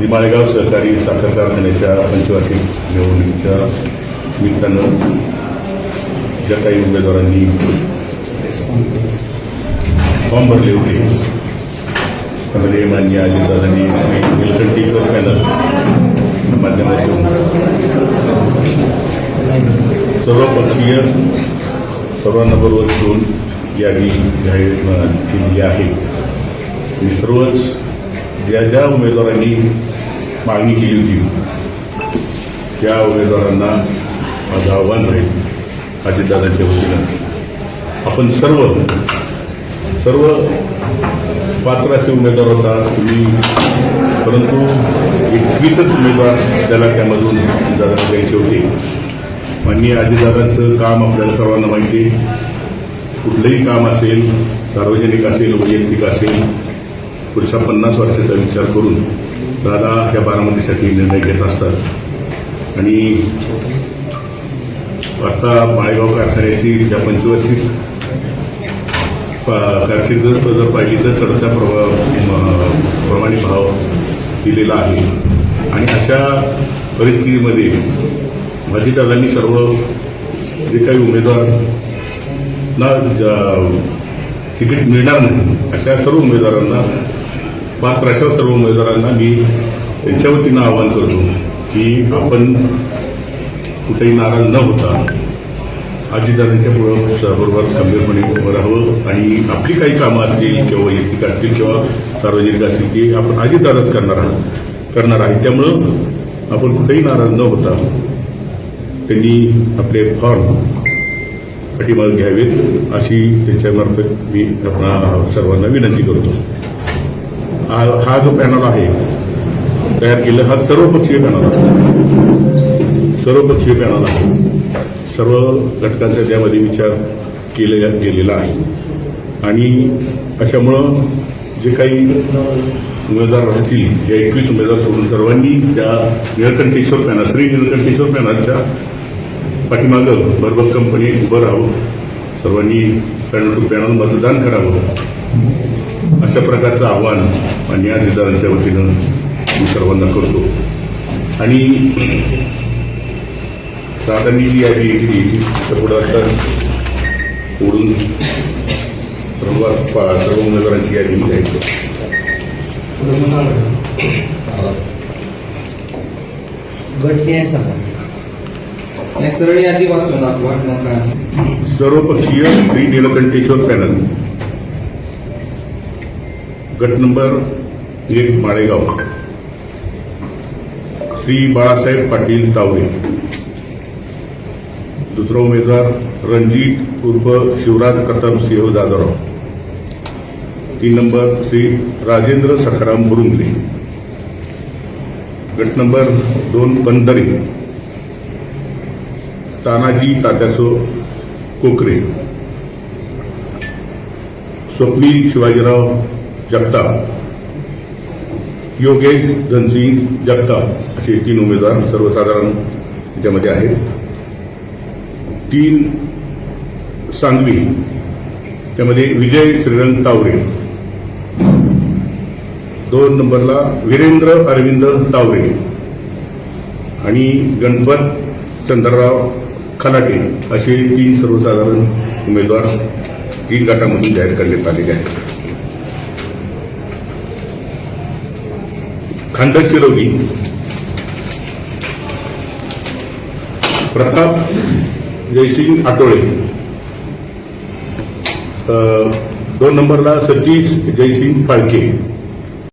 श्री माळेगाव सहकारी साखर कारखान्याच्या पंचवार्षिक निवडणुकीच्या निमित्तानं ज्या काही उमेदवारांनी फॉर्म भरले होते त्यामध्ये मान्य अजितदादांनी निलकंठीकर पॅनल माध्यमातून सर्वपक्षीय सर्वांना बरोबर घेऊन यादी जाहीर केलेली आहे. मी सर्वच ज्या ज्या उमेदवारांनी मागणी केली होती. त्या उमेदवारांना माझं आव्हान राहील अजितदादांच्या वतीनं. आपण सर्व सर्व पात्र असे उमेदवार होता तुम्ही परंतु एकवीसच उमेदवार त्याला त्यामधून दादा द्यायचे होते. माननीय अजितदादांचं काम आपल्याला सर्वांना माहिती आहे. कुठलंही काम असेल सार्वजनिक असेल वैयक्तिक असेल पुढच्या पन्नास वर्षाचा विचार करून दादा त्या बारामतीसाठी निर्णय घेत असतात. आणि आता माळेगाव कारखान्याची ज्या पंचवार्षिक प- कारकीर्द जर पाहिली तर चढत्या प्रवा प्रमाणे भाव दिलेला आहे. आणि अशा परिस्थितीमध्ये भाजीदादांनी सर्व जे काही उमेदवार ज- तिकीट मिळणार नाही अशा सर्व उमेदवारांना मात्र अशा सर्व उमेदवारांना मी त्यांच्या वतीनं आवाहन करतो की आपण कुठेही नाराज न होता आजीदारांच्या बरोबर खंबीरपणे उभं राहावं आणि आपली काही कामं असतील किंवा वैयक्तिक असतील किंवा सार्वजनिक असतील ती आपण आजीदारच करणार आहात करणार आहे. त्यामुळं आपण कुठेही नाराज न होता त्यांनी आपले फॉर्म पाठीमागे घ्यावेत अशी त्यांच्यामार्फत मी आपण सर्वांना विनंती करतो. हा हा जो पॅनल आहे तयार केलं हा सर्वपक्षीय पॅनल आहे. सर्वपक्षीय पॅनल आहे. सर्व घटकांचा त्यामध्ये विचार केले गेलेला आहे. आणि अशामुळं जे काही उमेदवार राहतील या एकवीस उमेदवार सोडून सर्वांनी त्या निळकंठेश्वर पॅनल श्री निळकंठेश्वर पॅनलच्या पाठीमागं भरभक्कमपणे उभं राहावं सर्वांनी पॅनल टू पॅनल मतदान करावं. अशा प्रकारचं आव्हान मान्य अधिकाऱ्यांच्या वतीनं मी सर्वांना करतो. आणि दादांनी जी यादी दिली तर पुढं आता ओढून सर्व सर्व उमेदवारांची यादी मी सांगा नाही सरळ यादी वाचून. सर्वपक्षीय श्री निलकंठेश्वर पॅनल. गट नंबर एक माळेगाव. श्री बाळासाहेब पाटील तावरे दुसरा उमेदवार रणजित उर्फ शिवराज प्रताप सिंह जादवराव तीन नंबर श्री राजेंद्र सखाराम बुरुंगले. गट नंबर दोन बंदरे. तानाजी तात्यासो कोकरे. स्वप्नील शिवाजीराव जगताप. योगेश धनसिंग जगताप असे तीन उमेदवार सर्वसाधारण त्याच्यामध्ये आहेत. तीन सांगवी त्यामध्ये विजय श्रीरंग तावरे. दोन नंबरला वीरेंद्र अरविंद तावरे आणि गणपत चंद्रराव खलाटे असे तीन सर्वसाधारण उमेदवार तीन गटामधून जाहीर करण्यात आलेले आहेत. खंड शिरोगी प्रताप जयसिंग आटोळे दोन नंबरला सतीश जयसिंग फाळके.